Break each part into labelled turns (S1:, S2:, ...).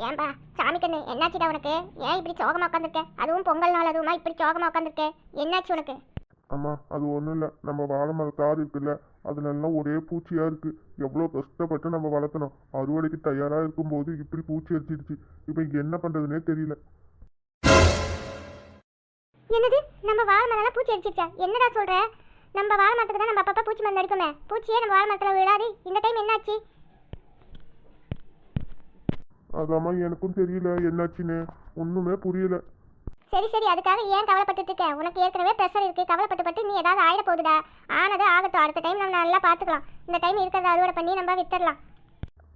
S1: ஏன்பா சாமி கண்ணு என்னாச்சுடா உனக்கு? ஏன் இப்படி சோகமா உட்காந்துருக்க? அதுவும் பொங்கல் நாள் அதுவுமா இப்படி சோகமா உட்காந்துருக்க? என்னாச்சு உனக்கு?
S2: அம்மா அது ஒன்றும் இல்லை. நம்ம வாழை மரத்தாறு இருக்குல்ல அதுலெல்லாம் ஒரே பூச்சியாக இருக்குது எவ்வளோ கஷ்டப்பட்டு நம்ம வளர்த்தணும். அறுவடைக்கு தயாராக இருக்கும்போது இப்படி பூச்சி அடிச்சிடுச்சு இப்போ என்ன பண்ணுறதுனே தெரியல.
S1: என்னது? நம்ம வாழை மரம்லாம் பூச்சி அடிச்சிருச்சா என்னடா சொல்ற? நம்ம வாழை மரத்துக்கு தான் நம்ம அப்பப்போ பூச்சி மருந்து அடிக்குமே பூச்சியே நம்ம வாழை மரத்தில் விழாது. இந்த டைம் என்னாச்சு?
S2: அதாம்மா எனக்கும் தெரியல. என்னாச்சுன்னு? ஒன்றுமே புரியல.
S1: சரி சரி. அதுக்காக ஏன் கவலைப்பட்டுட்டு இருக்க? உனக்கு ஏற்கனவே ப்ரெஷர் இருக்கு. கவலைப்பட்டு பட்டு நீ ஏதாவது ஆயிட போகுதுடா. ஆனது ஆகட்டும். அடுத்த டைம் நம்ம நல்லா பார்த்துக்கலாம். இந்த டைம் இருக்கிறத அறுவடை பண்ணி நம்ம வித்துடலாம்.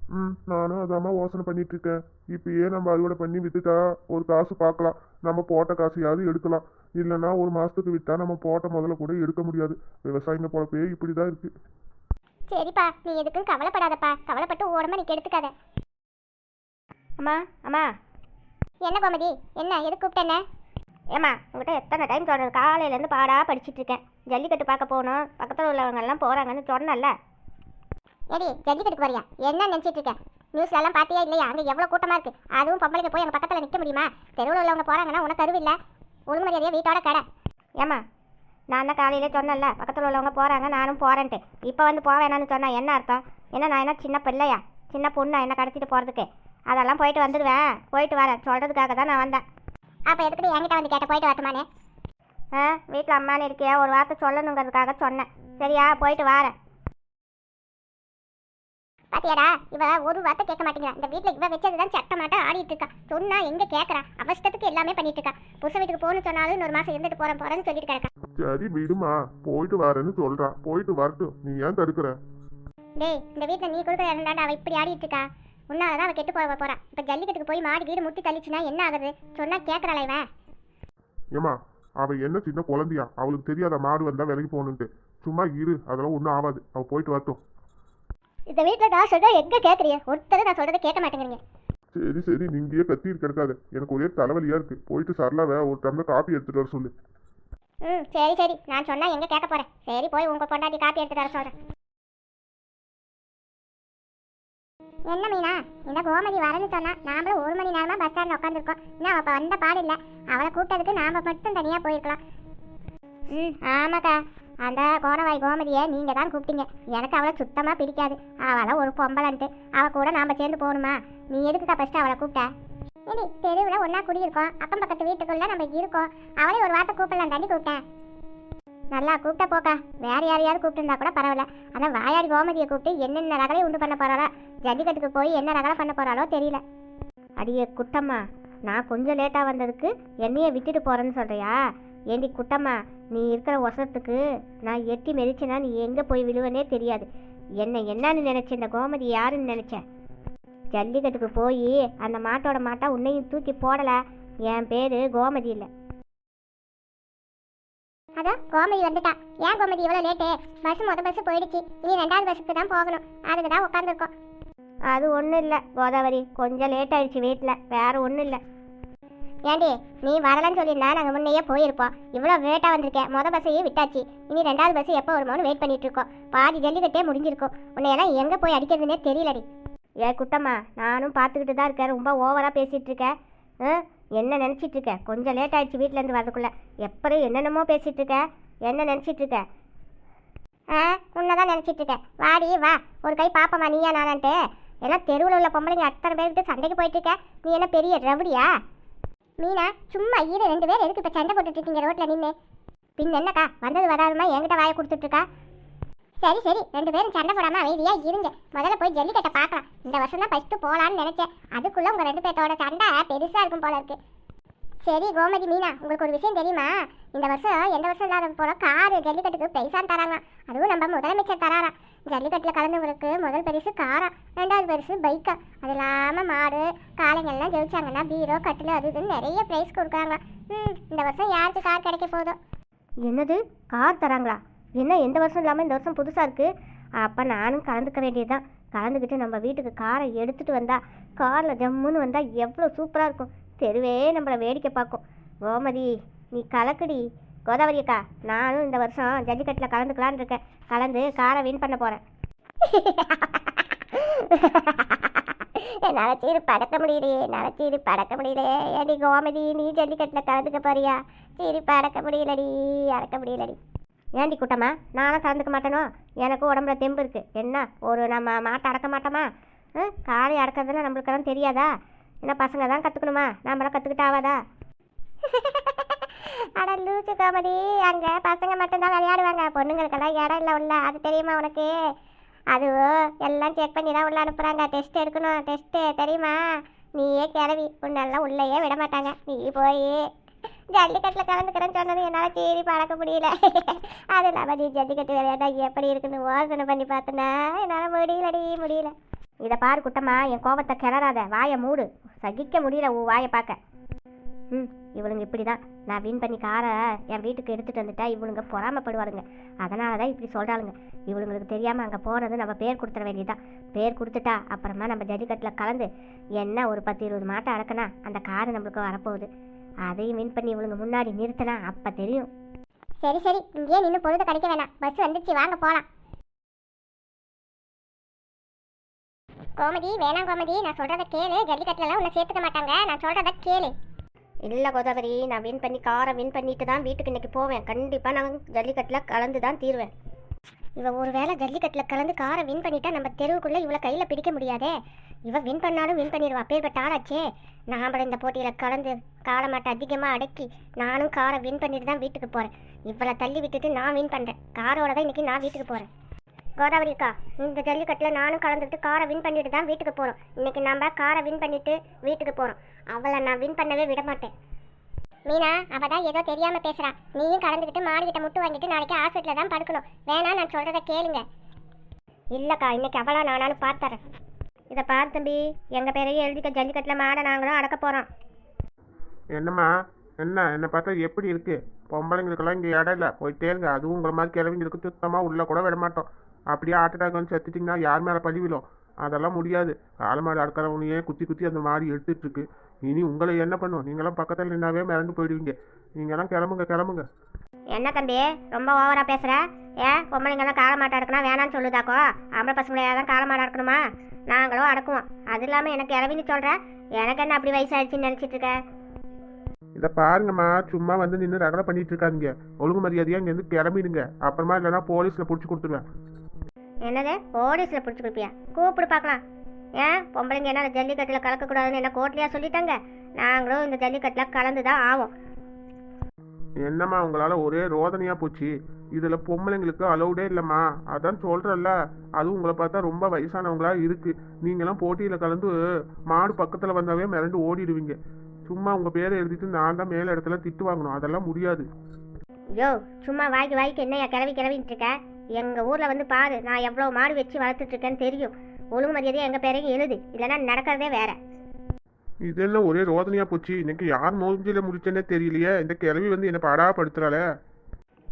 S2: ம் நானும் அதாம்மா யோசனை பண்ணிட்டு இருக்கேன். இப்பயே நம்ம அறுவடை பண்ணி வித்துட்டா ஒரு காசு பார்க்கலாம். நம்ம போட்ட காசையாவது எடுக்கலாம். இல்லைன்னா ஒரு மாசத்துக்கு விட்டா நம்ம போட்ட முதல்ல கூட எடுக்க முடியாது. விவசாயிங்க பொழப்பே இப்படி தான் இருக்கு.
S1: சரிப்பா. நீ எதுக்கும் கவலைப்படாதப்பா. கவலைப்பட்டு உடம்ப நீ கெடுத்துக்காத.
S3: அம்மா அம்மா.
S1: என்ன கோமதி? என்ன எதுக்கு கூப்பிட்டேன்ன?
S3: ஏம்மா உங்கள்கிட்ட எத்தனை டைம் சொல்கிறது காலையிலேருந்து பாடாக படிச்சிட்டு இருக்கேன். ஜல்லிக்கட்டு பார்க்க போகணும். பக்கத்தில் உள்ளவங்க எல்லாம் போகிறாங்கன்னு சொன்னேன்ல.
S1: ஏடி ஜல்லிக்கட்டுக்கு வரியா? என்ன நினச்சிட்டு இருக்க நியூஸ்ல எல்லாம் பார்த்தியா இல்லையா? அங்கே எவ்வளோ கூட்டமாக இருக்கு? அதுவும் பொம்பளைக்கு போய் அங்கே பக்கத்தில் நிற்க முடியுமா? தெருவில் உள்ளவங்க போகிறாங்கன்னா உனக்கு அருவு இல்லை. ஒழுங்கு மரியாதையா வீட்டோட கடை.
S3: ஏம்மா நான் தான் காலையிலே சொன்னேன்ல பக்கத்தில் உள்ளவங்க போகிறாங்க நானும் போகிறேன்ட்டு இப்போ வந்து போவேணான்னு சொன்னேன் என்ன அர்த்தம்? என்ன நான் என்ன சின்ன பிள்ளையா? சின்ன பொண்ணா என்ன கடத்திட்டு போகிறதுக்கு அதெல்லாம் போயிட்டு வந்துடுவேன். போயிட்டு வரேன் சொல்கிறதுக்காக தான் நான் வந்தேன்.
S1: அப்போ எதுக்கு என்கிட்ட வந்து கேட்ட போயிட்டு வரட்டுமானே
S3: ஆ வீட்டில் அம்மானு இருக்கியா? ஒரு வார்த்தை சொல்லணுங்கிறதுக்காக சொன்னேன். சரியா போயிட்டு வரேன்.
S1: பாத்தியாடா இவ ஒரு வார்த்தை கேட்க மாட்டேங்கிறா. இந்த வீட்ல இவ வச்சதுதான் சட்டமாட்ட ஆடிட்டு இருக்கா. சொன்னா எங்க கேக்குறா? அவசரத்துக்கு எல்லாமே பண்ணிட்டு இருக்கா. புருஷ வீட்டுக்கு போகணும்னு சொன்னாலும் இன்னொரு மாசம் இருந்துட்டு போறேன் போறேன்னு சொல்லிட்டு கிடக்கா.
S2: சரி விடுமா. போயிட்டு வரேன்னு சொல்றா. போயிட்டு வரட்டும். நீ ஏன் தடுக்கிற?
S1: டேய் இந்த வீட்ல நீ கொடுக்குற இருந்தாண்டா அவ இப்படி ஆடிட்டு இருக்கா? உன்னாலதான் அவ கெட்டு போக போறா. இப்ப ஜல்லிக்கட்டுக்கு போய் மாடி வீடு முட்டி தள்ளிச்சுன்னா என்ன ஆகுது? சொன்னா கேக்குறாளா இவன்.
S2: ஏமா அவ என்ன சின்ன குழந்தையா? அவளுக்கு தெரியாத மாடு வந்தா விலைக்கு போகணுன்ட்டு. சும்மா இரு அதெல்லாம் ஒன்றும் ஆகாது. அவ போயிட்டு வரட்டும்.
S1: இந்த வீட்ல நான் சொல்றா எங்க கேக்குறீங்க? ஒருத்தர் நான் சொல்றதை கேட்க மாட்டேங்கிறீங்க.
S2: சரி சரி நீ இங்கேயே கத்திட்டு கிடக்காத. எனக்கு ஒரே தலைவலியா இருக்கு. போயிட்டு சரளாவை ஒரு டம்ளர் காப்பி எடுத்துட்டு வர சொல்லு.
S1: ம் சரி சரி. நான் சொன்னா எங்க கேட்க போறேன். சரி போய் உங்க பொண்டாட்டி காப்பி எடுத்துட்டு வர சொல்றேன். என்ன மீனா? இந்த கோமதி வரேன்னு சொன்னா நாமளும் ஒரு மணி நேரமா பஸ் ஸ்டாண்ட்ல உட்காந்துருக்கோம் இன்னும் அவ வந்த பாடு அவளை கூப்பிட்டதுக்கு நாம மட்டும் தனியா போயிருக்கலாம். ம் ஆமாக்கா. அந்த கோணவாய் கோமதியை நீங்க தான் கூப்பிட்டீங்க. எனக்கு அவளை சுத்தமா பிடிக்காது. அவளை ஒரு பொம்பளைன்ட்டு. அவ கூட நாம சேர்ந்து போகணுமா? நீ எதுக்குக்கா ஃபர்ஸ்ட் அவளை கூப்பிட்ட? ஏடி தெருவில் ஒன்றா குடியிருக்கோம். அக்கம் பக்கத்து வீட்டுக்குள்ளே நம்ம இருக்கோம். அவளே ஒரு வார்த்தை கூப்பிடலாம் தண்ணி கூப்பிட்டேன். நல்லா கூப்பிட்ட போக்கா. வேற யாரையாவது கூப்பிட்டுருந்தா கூட பரவாயில்ல. ஆனால் வாயாடி கோமதியை கூப்பிட்டு என்னென்ன ரகலை உண்டு பண்ண போறாளோ? ஜல்லிக்கட்டுக்கு போய் என்ன ரகலை பண்ண போறாளோ தெரியல.
S3: அடியே குட்டம்மா நான் கொஞ்சம் லேட்டாக வந்ததுக்கு என்னையே விட்டுட்டு போகிறேன்னு சொல்கிறியா ஏண்டி குட்டம்மா நீ இருக்கிற ஒசத்துக்கு நான் எட்டி மெதிச்சேன்னா நீ எங்கே போய் விழுவனே தெரியாது. என்ன என்னன்னு நினச்ச இந்த கோமதி யாருன்னு நினச்சேன் ஜல்லிக்கட்டுக்கு போய் அந்த மாட்டோட மாட்டா உன்னையும் தூக்கி போடலை. என் பேர் கோமதி இல்லை.
S1: அதான் கோமதி வந்துட்டா. ஏன் கோமதி இவ்வளோ லேட்டு பஸ் முத பஸ் போயிடுச்சு. இனி ரெண்டாவது பஸ்ஸுக்கு தான் போகணும். அதுக்கு தான் உட்காந்துருக்கோம்
S3: அது ஒன்றும் இல்லை கோதாவரி. கொஞ்சம் லேட் ஆயிடுச்சு வீட்டில் வேற ஒன்றும் இல்லை.
S1: ஏண்டி நீ வரலன்னு சொல்லியிருந்தா நாங்கள் முன்னையே போயிருப்போம். இவ்வளோ லேட்டாக வந்திருக்கேன் முத பஸ்ஸையே விட்டாச்சு. இனி ரெண்டாவது பஸ் எப்போ வருமோன்னு வெயிட் பண்ணிட்டு இருக்கோம் பாதி ஜல்லிக்கட்டே முடிஞ்சிருக்கும். உன்னையெல்லாம் எங்கே போய் அடிக்கிறதுனே தெரியலடி.
S3: ஏ குட்டம்மா நானும் பார்த்துக்கிட்டு தான் இருக்கேன். ரொம்ப ஓவராக பேசிகிட்டு இருக்கேன். என்ன நினச்சிட்டு இருக்க கொஞ்சம் லேட் ஆயிடுச்சு வீட்டிலேருந்து வரதுக்குள்ள எப்படி என்னென்னமோ பேசிகிட்டு இருக்க என்ன நினச்சிட்டு இருக்க
S1: ஆ உன்னதான் நினச்சிட்டு இருக்கேன் வாடி வா. ஒரு கை பாப்பமா நீயா நானான்ட்டு. ஏன்னா தெருவில் உள்ள பொம்பளைங்க அத்தனை பேருக்கு சண்டைக்கு போயிட்டு இருக்க நீ என்ன பெரிய ரவுடியா? மீனா சும்மா ஈர ரெண்டு பேர் எதுக்கு இப்போ சண்டை போட்டுட்டு இருக்கீங்க ரோட்டில் நின்று பின் என்னக்கா? வந்தது வராதுமா? என்கிட்ட வாயை கொடுத்துட்டு இருக்கா? சரி சரி. ரெண்டு பேரும் சண்டை போடாம அமைதியா இருங்க. முதல்ல போய் ஜல்லிக்கட்டை பார்க்கலாம். இந்த வருஷம் தான் ஃபர்ஸ்ட் போகலான்னு நினைச்சேன். அதுக்குள்ள உங்க ரெண்டு பேர்த்தோட சண்டை பெருசா இருக்கும் போல இருக்கு. சரி கோமதி மீனா உங்களுக்கு ஒரு விஷயம் தெரியுமா? இந்த வருஷம் எந்த வருஷம் இல்லாத போல காரு ஜல்லிக்கட்டுக்கு பைசான்னு தராங்க அதுவும் நம்ம முதலமைச்சர் தராரா ஜல்லிக்கட்டில் கலந்தவங்களுக்கு முதல் பரிசு காரா ரெண்டாவது பரிசு பைக்கா. அது இல்லாமல் மாடு காளைங்கள்லாம் ஜெயிச்சாங்கன்னா பீரோ கட்டில் அது இதுன்னு நிறைய ப்ரைஸ் கொடுக்குறாங்க ம் இந்த வருஷம் யாருக்கு கார் கிடைக்க போதும்?
S3: என்னது? கார் தராங்களா? என்ன எந்த வருஷம் இல்லாமல் இந்த வருஷம் புதுசாக இருக்குது அப்போ நானும் கலந்துக்க வேண்டியதுதான். கலந்துக்கிட்டு நம்ம வீட்டுக்கு காரை எடுத்துகிட்டு வந்தால் காரில் ஜம்முன்னு வந்தால் எவ்வளோ சூப்பராக இருக்கும். தெருவே நம்மளை வேடிக்கை பார்க்கும். கோமதி நீ கலக்குடி. கோதாவரி அக்கா நானும் இந்த வருஷம் ஜல்லிக்கட்டில் கலந்துக்கலான்னு இருக்கேன். கலந்து காரை வின் பண்ண போகிறேன்
S1: என்னால சீரு படக்க முடியலையே என்னால சீரு படக்க முடியலையே. ஏடி கோமதி நீ ஜல்லிக்கட்டில் கலந்துக்க போறியா? சீரு படக்க முடியலடி அடக்க முடியலடி.
S3: ஏண்டி குட்டம்மா நானும் கலந்துக்க மாட்டேனோ? எனக்கும் உடம்புல தெம்பு இருக்கு. என்ன? ஒரு நம்ம மாட்டை அடக்க மாட்டோமா? ம் காளை நம்மளுக்கு நம்மளுக்கெல்லாம் தெரியாதா? என்ன பசங்க தான் கற்றுக்கணுமா நம்மளாம் கற்றுக்கிட்டு ஆகாதா
S1: அட லூசு கோமதி அங்கே பசங்க மட்டும்தான் விளையாடுவாங்க. பொண்ணுங்களுக்கெல்லாம் இடம் இல்லை உள்ள. அது தெரியுமா உனக்கு? அது எல்லாம் செக் பண்ணி தான் உள்ள அனுப்புகிறாங்க டெஸ்ட் எடுக்கணும். டெஸ்ட்டு தெரியுமா? நீயே கிளவி. உன்னெல்லாம் உள்ளேயே விட மாட்டாங்க. நீ போய் ஜல்லிக்கட்டில் கலந்துக்கிறேன்னு சொன்னது என்னால் தேடி பழக்க முடியல. அது இல்லாமல் நீ ஜல்லிக்கட்டு விளையாட்டா எப்படி இருக்குன்னு யோசனை பண்ணி பார்த்தனா? என்னால் முடியலடி முடியல.
S3: இதை பாரு குட்டம்மா என் கோபத்தை கிளறாத. வாயை மூடு. சகிக்க முடியல உன் வாயை பார்க்க. ம் இவளுங்க இப்படி தான் நான் வின் பண்ணி காரை என் வீட்டுக்கு எடுத்துகிட்டு வந்துட்டா இவளுங்க பொறாமப்படுவாளுங்க. அதனால தான் இப்படி சொல்கிறாளுங்க இவளுங்களுக்கு தெரியாமல் அங்கே போகிறது நம்ம பேர் கொடுத்துட வேண்டியதான் பேர் கொடுத்துட்டா அப்புறமா நம்ம ஜல்லிக்கட்டில் கலந்து என்ன ஒரு பத்து இருபது மாட்டை அடக்கினா அந்த காரு நம்மளுக்கு வரப்போகுது. அதையும் வின் பண்ணி இவளுங்க முன்னாடி நிறுத்தினா அப்போ தெரியும்.
S1: சரி சரி. இங்கேயே நின்று பொழுது கிடைக்க வேணாம். பஸ் வந்துச்சு வாங்க போகலாம் கோமதி வேணாம் கோமதி. நான் சொல்கிறத கேளு. ஜல்லிக்கட்டுலலாம் உன்னை சேர்த்துக்க மாட்டாங்க. நான் சொல்கிறத கேளு.
S3: இல்லை கோதாவரி. நான் வின் பண்ணி காரை வின் பண்ணிட்டு தான் வீட்டுக்கு இன்னைக்கு போவேன். கண்டிப்பாக நான் ஜல்லிக்கட்டில் கலந்து தான் தீருவேன்.
S1: இவ ஒரு வேளை ஜல்லிக்கட்டில் கலந்து காரை வின் பண்ணிட்டா நம்ம தெருவுக்குள்ள இவளை கையில் பிடிக்க முடியாதே? இவ வின் பண்ணாலும் வின் பண்ணிடுவா. அப்பேற்பட்ட ஆளாச்சே. நாமளும் இந்த போட்டியில் கலந்து காலை மாட்டை அதிகமாக அடக்கி நானும் காரை வின் பண்ணிட்டு தான் வீட்டுக்கு போகிறேன் இவளை தள்ளி விட்டுட்டு நான் வின் பண்ணுறேன் காரோட தான் இன்றைக்கி நான் வீட்டுக்கு போகிறேன் கோதாவரி அக்கா இந்த ஜல்லிக்கட்டில் நானும் கலந்துட்டு காரை வின் பண்ணிட்டு தான் வீட்டுக்கு போகிறோம் இன்னைக்கு நம்ம காரை வின் பண்ணிட்டு வீட்டுக்கு போகிறோம் அவளை நான் வின் பண்ணவே விட மாட்டேன். மீனா அவ தான் ஏதோ தெரியாம பேசுறா. நீயும் கலந்துக்கிட்டு மாடிக்கிட்ட முட்டு வாங்கிட்டு நாளைக்கு ஹாஸ்பிட்டல தான் படுக்கணும். வேணா நான் சொல்றத கேளுங்க.
S3: இல்லைக்கா இன்னைக்கு அவளா நானாலும் பார்த்தறேன். இதை பாரு தம்பி எங்கள் பேரையும் எழுதிக்க ஜல்லிக்கட்டில் மாடை நாங்களும் அடக்க போகிறோம்
S2: என்னம்மா? என்ன? என்னை பார்த்தா எப்படி இருக்கு? பொம்பளைங்களுக்கெல்லாம் இங்கே இடம் இல்லை. போயிட்டே இருங்க அதுவும் உங்களை மாதிரி கிளவிங்களுக்கு சுத்தமாக உள்ளே கூட விட மாட்டோம். அப்படியே ஹார்ட் அட்டாக் வந்து செத்துட்டிங்கன்னா யார் மேலே பழி விழும் அதெல்லாம் முடியாது. காலை மாடு அடக்கிறவனையே குத்தி குத்தி அந்த மாடு எடுத்துட்டு இருக்கு இனி உங்களை என்ன பண்ணும்? நீங்களாம் பக்கத்தில் நின்னாவே மிரண்டு போயிடுவீங்க. நீங்களாம் கிளம்புங்க கிளம்புங்க.
S3: என்ன தம்பி? ரொம்ப ஓவரா பேசுற? ஏன் பொம்பளைங்கெல்லாம் காளை மாட்டை அடக்கணும் வேணாம்னு சொல்லுதாக்கோ? ஆம்பளை பசங்களையா தான் காளை மாடு அடக்கணுமா? நாங்களும் அடக்குவோம். அது இல்லாமல் எனக்கு இறவின்னு சொல்ற? எனக்கு என்ன அப்படி வயசாயிடுச்சுன்னு நினச்சிட்டு இருக்க?
S2: இதை பாருங்கம்மா சும்மா வந்து நின்று ரகலை பண்ணிட்டு இருக்காதீங்க. ஒழுங்கு மரியாதையாக இங்கேருந்து கிளம்பிடுங்க. அப்புறமா இல்லைன்னா போலீஸில் பிடிச்சி கொடுத்துருவேன்.
S3: என்னது? போலீஸில் பிடிச்சி கொடுப்பியா கூப்பிடு பார்க்கலாம். ஏன்? பொம்பளைங்க என்ன ஜல்லிக்கட்டில் கலக்கக்கூடாதுன்னு என்ன கோர்ட்லையா சொல்லிட்டாங்க? நாங்களும் இந்த ஜல்லிக்கட்டில் கலந்து தான் ஆவோம்.
S2: என்னம்மா உங்களால் ஒரே ரோதனையாக போச்சு? இதில் பொம்பளைங்களுக்கு அலௌடே இல்லைம்மா. அதான் சொல்கிறல்ல அதுவும் உங்களை பார்த்தா ரொம்ப வயசானவங்களா இருக்கு. நீங்களாம் போட்டியில் கலந்து மாடு பக்கத்தில் வந்தாவே மிரண்டு ஓடிடுவீங்க. சும்மா உங்கள் பேரை எழுதிட்டு நான் தான் மேலே இடத்துல திட்டு வாங்கணும். அதெல்லாம் முடியாது.
S3: யோ சும்மா வாய்க்கு வாய்க்கு என்னையா கிளவி கிளவின்ட்டு இருக்க? எங்கள் ஊரில் வந்து பாரு நான் எவ்வளோ மாடு வச்சு வளர்த்துட்டு இருக்கேன்னு தெரியும். ஒழுங்கு மரியாதையாக எங்கள் பேரையும் எழுது. இல்லைன்னா நடக்கிறதே வேற.
S2: இது என்ன ஒரே ரோதனையாக போச்சு. இன்னைக்கு யார் மூஞ்சில முடிச்சேன்னே தெரியலையே. இந்த கிழவி வந்து என்னை பாடாப்படுத்துறாளே.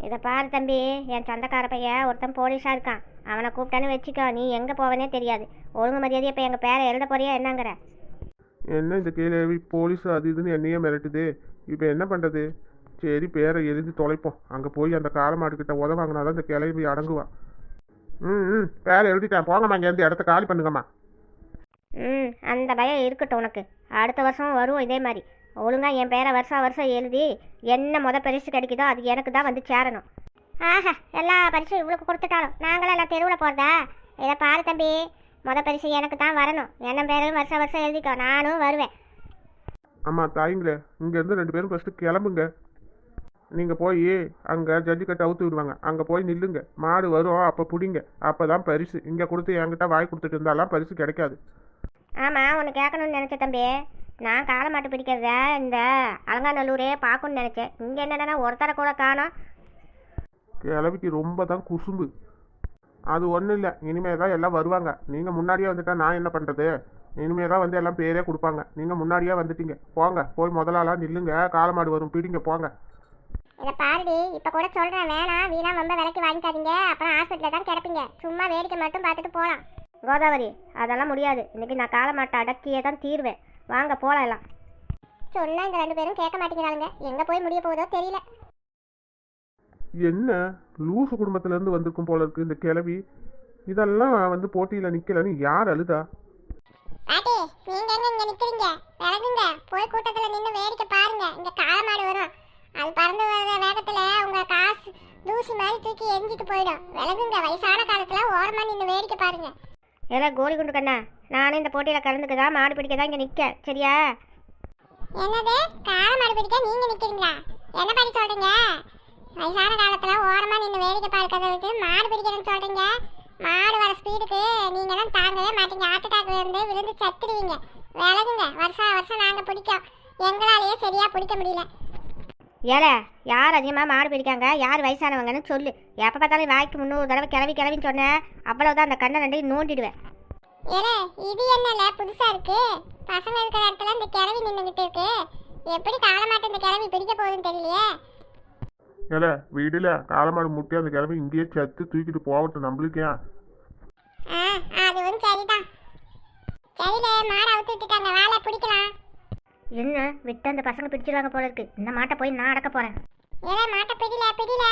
S3: இதை பாரு தம்பி. என் சொந்தக்கார பையன் ஒருத்தன் போலீஸாக இருக்கான். அவனை கூப்பிட்டான்னு வச்சுக்கோ. நீ எங்கே போவனே தெரியாது. ஒழுங்கு மரியாதையை இப்போ எங்கள் பேரை எழுத போறியா என்னங்கிற?
S2: என்ன இந்த கிழவி? போலீஸ் அது இதுன்னு என்னையே மிரட்டுது. இப்போ என்ன பண்ணுறது சரி பேரை எழுதி தொலைப்போம். அங்கே போய் அந்த காளை மாடுக்கிட்ட உத வாங்கினாதான் இந்த கிளவி அடங்குவா. ம் ம் பேரை எழுதிட்டேன். போங்கம்மா இங்கேருந்து இடத்த காலி பண்ணுங்கம்மா.
S3: ம் அந்த பயம் இருக்கட்டும் உனக்கு. அடுத்த வருஷம் வரும் இதே மாதிரி. ஒழுங்கா என் பேரை வருஷம் வருஷம் எழுதி என்ன முத பரிசு கிடைக்குதோ அது எனக்கு தான் வந்து சேரணும்.
S1: ஆஹா எல்லா பரிசும் இவளுக்கு கொடுத்துட்டாலும் நாங்களும் எல்லாம் தெருவில் போகிறதா இதை பாரு தம்பி முத பரிசு எனக்கு தான் வரணும். என்ன பேரும் வருஷம் வருஷம் எழுதிக்கோ. நானும் வருவேன்.
S2: ஆமாம் தாய்ங்களே இங்கேருந்து ரெண்டு பேரும் ஃபஸ்ட்டு கிளம்புங்க. நீங்கள் போய் அங்கே ஜல்லிக்கட்டு அவுத்து விடுவாங்க. அங்கே போய் நில்லுங்க. மாடு வரும். அப்போ பிடிங்க. அப்போ தான் பரிசு. இங்கே கொடுத்து என்கிட்ட வாய் கொடுத்துட்டு இருந்தாலாம் பரிசு கிடைக்காது.
S3: ஆமாம் உன்னை கேட்கணும்னு நினச்சேன் தம்பி. நான் காளை மாட்டு பிடிக்கிறத இந்த அலங்காநல்லூரே பார்க்கணும்னு நினச்சேன். இங்கே என்னென்னா ஒருத்தரை கூட காணோம்?
S2: கிழவிக்கு ரொம்ப தான் குசும்பு. அது ஒன்றும் இல்லை. இனிமே தான் எல்லாம் வருவாங்க. நீங்கள் முன்னாடியே வந்துட்டா நான் என்ன பண்ணுறது இனிமே தான் வந்து எல்லாம் பேரே கொடுப்பாங்க. நீங்கள் முன்னாடியே வந்துட்டீங்க. போங்க. போய் முதலாலாம் நில்லுங்க. காலமாடு வரும். பிடிங்க. போங்க.
S1: இதை பாருடி இப்போ கூட சொல்கிறேன் வேணாம் வீணா ரொம்ப விலைக்கு வாங்கிக்காதீங்க. அப்புறம் ஹாஸ்பிட்டலில் தான் கிடப்பீங்க. சும்மா வேடிக்கை மட்டும் பார்த்துட்டு போகலாம்
S3: கோதாவரி அதெல்லாம் முடியாது. இன்னைக்கு நான் காளை மாட்டை அடக்கியே தான் தீர்வேன். வாங்க போகலாம் எல்லாம்.
S1: சொன்னா இந்த ரெண்டு பேரும் கேட்க மாட்டேங்கிறாளுங்க. எங்கே போய் முடிய போகுதோ தெரியல.
S2: என்ன? லூசு குடும்பத்திலேருந்து வந்திருக்கும் போல இருக்கு இந்த கிழவி. இதெல்லாம் வந்து போட்டியில் நிற்கலன்னு யார் அழுதா?
S1: பாட்டி நீங்க எங்க இங்க நிக்கிறீங்க? விலகுங்க. போய் கூட்டத்துல நின்னு வேடிக்கை பாருங்க. இங்க காலமாடு வரும். அது பறந்து வர வேகத்துல உங்க காசு தூசி மாதிரி தூக்கி எரிஞ்சிட்டு போயிடும். விலகுங்க. வயசான காலத்துல ஓரமா நின்னு வேடிக்கை பாருங்க.
S3: ஏல கோழி குண்டு கண்ணா. நானும் இந்த போட்டியில் கலந்துக்க தான் மாடு பிடிக்க தான் இங்கே நிற்க சரியா?
S1: என்னது? காலமாடு பிடிக்க நீங்க நிக்கிறீங்களா? என்ன பண்ணி சொல்றீங்க? வயசான காலத்துல ஓரமா நின்னு வேடிக்கை பார்க்கறத விட்டு மாடு பிடிக்கிறேன்னு சொல்றீங்க. மாடு வர ஸ்பீடுக்கு நீங்க எல்லாம் தாங்கவே மாட்டீங்க. ஹார்ட் அட்டாக் இருந்து விழுந்து சத்துடுவீங்க விலகுங்க. வருஷம் வருஷம் நாங்க பிடிக்கோம். எங்களாலேயே சரியா பிடிக்க முடியல.
S3: ஏல யார் அதிகமாக மாடு பிடிக்காங்க? யார் வயசானவங்கன்னு சொல்லு. எப்போ பார்த்தாலும் வாய்க்கு முந்நூறு தடவை கிளவி கிளவின்னு சொன்னேன் அவ்வளோதான் அந்த கண்ணை ரெண்டையும் நோண்டிடுவேன்.
S1: ஏலே இது என்னல? புதுசா இருக்கு. பசங்க இருக்கிற இடத்துல இந்த கிழவி நின்னுகிட்டு இருக்கு. எப்படி காலமாட்டு இந்த கிழவி பிடிக்க போகுதுன்னு தெரியலையே?
S2: ஏல வீடுல. காலமாடு முட்டி அந்த கிழமை இங்கேயே செத்து தூக்கிட்டு போகட்டும் நம்மளுக்கு.
S1: அதுவும் சரிதான். சரில மாடை அவுத்து விட்டுட்டாங்க. வாழை பிடிக்கலாம்.
S3: என்ன விட்டு அந்த பசங்க பிடிச்சிருவாங்க போல இருக்கு. இந்த மாட்டை போய் நான் அடக்க போகிறேன்
S1: ஏலே மாட்டை பிடில பிடில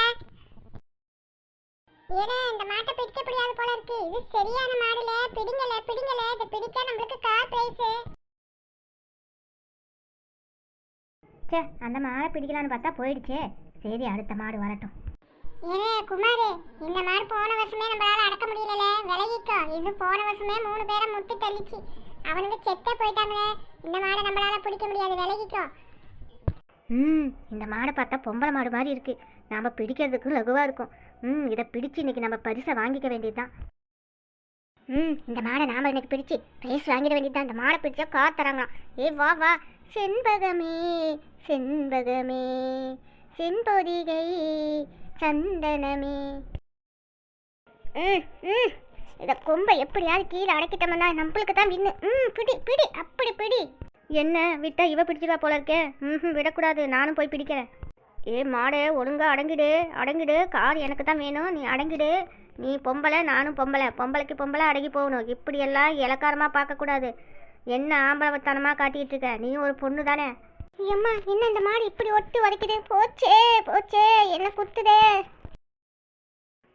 S1: ஏலே இந்த மாட்டை பிடிக்க முடியாது போல இருக்கு. இது சரியான மாடுல. பிடிங்கல பிடிங்கல. இதை பிடிச்சா நம்மளுக்கு கார் பிரைஸ்
S3: சே அந்த மாடை பிடிக்கலான்னு பார்த்தா போயிடுச்சே. சரி அடுத்த மாடு வரட்டும்.
S1: ஏலே குமாரு இந்த மாடு போன வருஷமே நம்மளால அடக்க முடியல விலகிக்கோ. இது போன வருஷமே மூணு பேரை முட்டி தள்ளிச்சு அவனுங்க செத்தே போயிட்டாங்க இந்த மாடை நம்மளால பிடிக்க முடியாது. விலகிக்கோ.
S3: ம் இந்த மாடை பார்த்தா பொம்பளை மாடு மாதிரி இருக்கு. நாம் பிடிக்கிறதுக்கு லகுவாக இருக்கும். ம் இதை பிடிச்சு இன்னைக்கு நம்ம பரிசை வாங்கிக்க வேண்டியதுதான். ம் இந்த மாடை நாம் இன்னைக்கு பிடிச்சு பரிசு வாங்கிட வேண்டியதுதான். இந்த மாடை பிடிச்சா கார் ஏ வா வா. செண்பகமே செண்பகமே செம்பொதிகை சந்தனமே. ம் ம். இதை கொம்பை எப்படியாவது கீழே அடக்கிட்டோம்னா நம்மளுக்கு தான் வின்னு. ம் பிடி பிடி அப்படி பிடி. என்ன விட்டா இவ பிடிச்சிருவா போல இருக்கே. ம் விடக்கூடாது. நானும் போய் பிடிக்கிறேன். ஏ மாடு ஒழுங்கா அடங்கிடு. அடங்கிடு. கார் எனக்கு தான் வேணும். நீ அடங்கிடு. நீ பொம்பளை நானும் பொம்பளை. பொம்பளைக்கு பொம்பளை அடங்கி போகணும். இப்படியெல்லாம் இலக்காரமாக பார்க்கக்கூடாது. என்ன ஆம்பளத்தனமாக காட்டிகிட்டு இருக்க? நீ ஒரு பொண்ணு தானே.
S1: அம்மா என்ன இந்த மாடு இப்படி ஒட்டி உதைக்குது? போச்சே போச்சே. என்ன குத்துதே.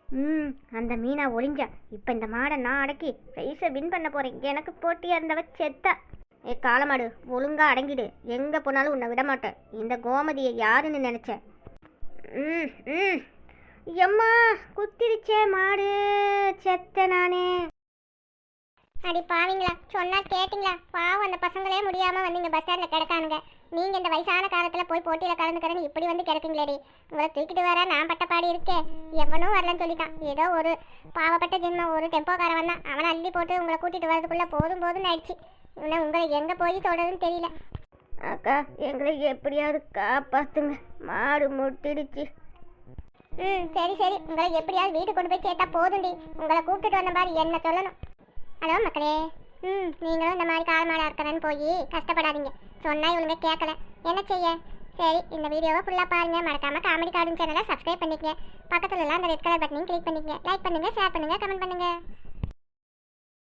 S3: ம் அந்த மீனா ஒளிஞ்சா. இப்போ இந்த மாடை நான் அடக்கி ரைஸை வின் பண்ண போகிறேன் எனக்கு போட்டியாக இருந்தவ செத்தா. ஏ காலமாடு ஒழுங்காக அடங்கிடு. எங்கே போனாலும் உன்னை விட மாட்டேன். இந்த கோமதியை யாருன்னு நினச்ச? ம் ம். எம்மா குத்திருச்சே மாடு. செத்த நானே.
S1: அடி பாவீங்களா? சொன்னா கேட்டிங்களா? பாவம் அந்த பசங்களே முடியாமல் வந்து இங்க பஸ் ஸ்டாண்டில் கிடக்கானுங்க. நீங்க இந்த வயசான காலத்துல போய் போட்டியில கலந்துக்கிறேன்னு இப்படி வந்து கிடக்குங்களேடி. உங்களை தூக்கிட்டு வர நான் பட்ட பாடி இருக்கே. எவனும் வரலன்னு சொல்லிட்டான். ஏதோ ஒரு பாவப்பட்ட ஜென்மம். ஒரு டெம்போக்காரன் வந்தான். அவனை அள்ளி போட்டு உங்களை கூட்டிட்டு வரதுக்குள்ள போதும் போதும் ஆயிடுச்சு. இன்னும் உங்களை எங்க போய் சொல்றதுன்னு தெரியல.
S3: அக்கா எங்களை எப்படியாவது காப்பாத்துங்க. மாடு முட்டிடுச்சு.
S1: ம் சரி சரி. உங்களை எப்படியாவது வீட்டுக்கு கொண்டு போய் சேர்த்தா போதும்டி. உங்களை கூப்பிட்டுட்டு வந்த மாதிரி என்ன சொல்லணும்? ஹலோ மக்களே. ம் நீங்களும் இந்த மாதிரி கால் இருக்கிறேன்னு போய் கஷ்டப்படாதீங்க. சொன்னா இவளுங்க கேட்கல என்ன செய்ய? சரி இந்த வீடியோவை ஃபுல்லாக பாருங்க. மறக்காம காமெடி கார்டூன் சேனலை சப்ஸ்கிரைப் பண்ணிக்கங்க. பக்கத்துல எல்லாம் அந்த ரெட் கலர் பட்டனையும் கிளிக் பண்ணிக்கங்க. லைக் பண்ணுங்க ஷேர் பண்ணுங்க கமெண்ட் பண்ணுங்க.